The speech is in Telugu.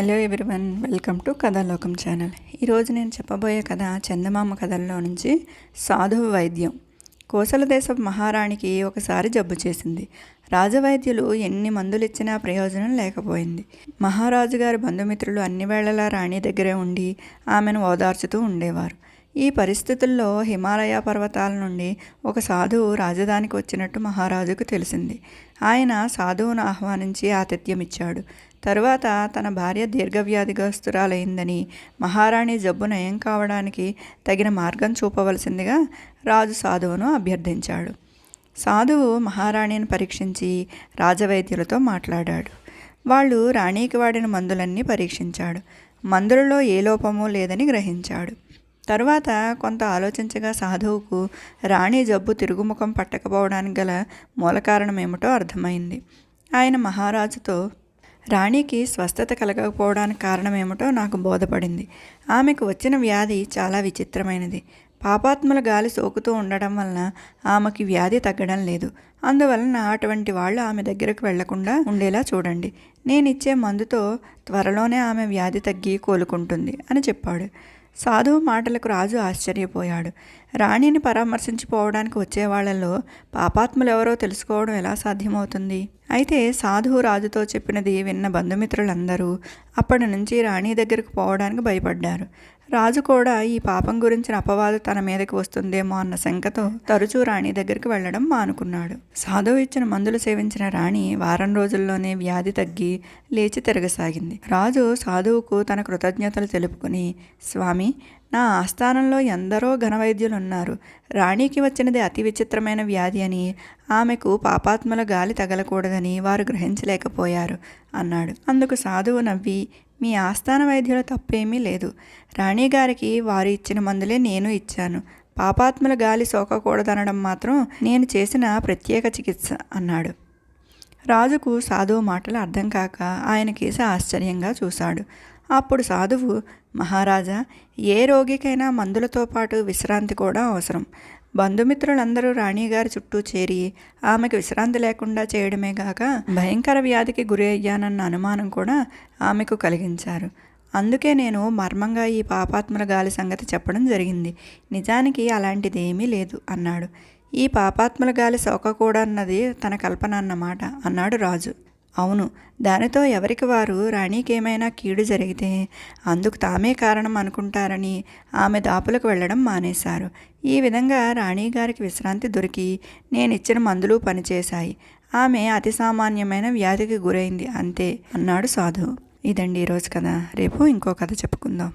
Hello everyone welcome to Kathalokam channel. ఈరోజు నేను చెప్పబోయే కథ చందమామ కథల్లో నుంచి సాధువు వైద్యం. కోసల దేశపు మహారాణికి ఒకసారి జబ్బు చేసింది. రాజవైద్యులు ఎన్ని మందులు ఇచ్చినా ప్రయోజనం లేకపోయింది. మహారాజు గారి బంధుమిత్రులు అన్ని వేళలా రాణి దగ్గరే ఉండి ఆమెను ఓదార్చుతూ ఉండేవారు. ఈ పరిస్థితుల్లో హిమాలయ పర్వతాల నుండి ఒక సాధువు రాజధానికి వచ్చినట్టు మహారాజుకు తెలిసింది. ఆయన సాధువును ఆహ్వానించి ఆతిథ్యం ఇచ్చాడు తరువాత తన భార్య దీర్ఘవ్యాధిగ్రస్తురాలైందని మహారాణి జబ్బు నయం కావడానికి తగిన మార్గం చూపవలసిందిగా రాజు సాధువును అభ్యర్థించాడు. సాధువు మహారాణిని పరీక్షించి రాజవైద్యులతో మాట్లాడాడు. వాళ్ళు రాణికి వాడిన మందులన్నీ పరీక్షించాడు. మందులలో ఏ లోపమూ లేదని గ్రహించాడు. తరువాత కొంత ఆలోచించగా సాధువుకు రాణి జబ్బు తిరుగుముఖం పట్టకపోవడానికి గల మూల కారణం ఏమిటో అర్థమైంది. ఆయన మహారాజుతో రాణికి స్వస్థత కలగకపోవడానికి కారణమేమిటో నాకు బోధపడింది. ఆమెకు వచ్చిన వ్యాధి చాలా విచిత్రమైనది. పాపాత్ముల గాలి సోకుతూ ఉండడం వలన ఆమెకి వ్యాధి తగ్గడం లేదు. అందువలన అటువంటి వాళ్ళు ఆమె దగ్గరకు వెళ్ళకుండా ఉండేలా చూడండి. నేను ఇచ్చే మందుతో త్వరలోనే ఆమె వ్యాధి తగ్గి కోలుకుంటుంది అని చెప్పాడు. సాధువు మాటలకు రాజు ఆశ్చర్యపోయాడు. రాణిని పరామర్శించిపోవడానికి వచ్చే వాళ్ళలో పాపాత్ములు ఎవరో తెలుసుకోవడం ఎలా సాధ్యమవుతుంది? అయితే సాధువు రాజుతో చెప్పినది విన్న బంధుమిత్రులందరూ అప్పటి నుంచి రాణి దగ్గరకు పోవడానికి భయపడ్డారు. రాజు కూడా ఈ పాపం గురించిన అపవాదు తన మీదకి వస్తుందేమో అన్న శంకతో తరచూ రాణి దగ్గరికి వెళ్ళడం మానుకున్నాడు. సాధువు ఇచ్చిన మందులు సేవించిన రాణి వారం రోజుల్లోనే వ్యాధి తగ్గి లేచి తిరగసాగింది. రాజు సాధువుకు తన కృతజ్ఞతలు తెలుపుకుని స్వామి నా ఆస్థానంలో ఎందరో ఘనవైద్యులు ఉన్నారు రాణికి వచ్చినది అతి విచిత్రమైన వ్యాధి అని ఆమెకు పాపాత్మల గాలి తగలకూడదని వారు గ్రహించలేకపోయారు అన్నాడు. అందుకు సాధువు నవ్వి మీ ఆస్థాన వైద్యుల తప్పేమీ లేదు. రాణిగారికి వారు ఇచ్చిన మందులే నేను ఇచ్చాను. పాపాత్మల గాలి సోకకూడదనడం మాత్రం నేను చేసిన ప్రత్యేక చికిత్స అన్నాడు. రాజుకు సాధువు మాటలు అర్థం కాక ఆయన కేసి ఆశ్చర్యంగా చూశాడు. అప్పుడు సాధువు మహారాజా ఏ రోగికైనా మందులతో పాటు విశ్రాంతి కూడా అవసరం. బంధుమిత్రులందరూ రాణిగారి చుట్టూ చేరి ఆమెకు విశ్రాంతి లేకుండా చేయడమే కాక భయంకర వ్యాధికి గురి అయ్యానన్న అనుమానం కూడా ఆమెకు కలిగించారు. అందుకే నేను మర్మంగా ఈ పాపాత్మల గాలి సంగతి చెప్పడం జరిగింది. నిజానికి అలాంటిది ఏమీ లేదు అన్నాడు. ఈ పాపాత్మల గాలి సోకకూడన్నది తన కల్పన అన్నమాట అన్నాడు రాజు. అవును దానితో ఎవరికి వారు రాణికేమైనా కీడు జరిగితే అందుకు తామే కారణం అనుకుంటారని ఆమె దాపులకు వెళ్ళడం మానేశారు. ఈ విధంగా రాణిగారికి విశ్రాంతి దొరికి నేను ఇచ్చిన మందులు పనిచేశాయి. ఆమె అతి సామాన్యమైన వ్యాధికి గురైంది అంతే అన్నాడు సాధు. ఇదండి ఈరోజు కథ. రేపు ఇంకో కథ చెప్పుకుందాం.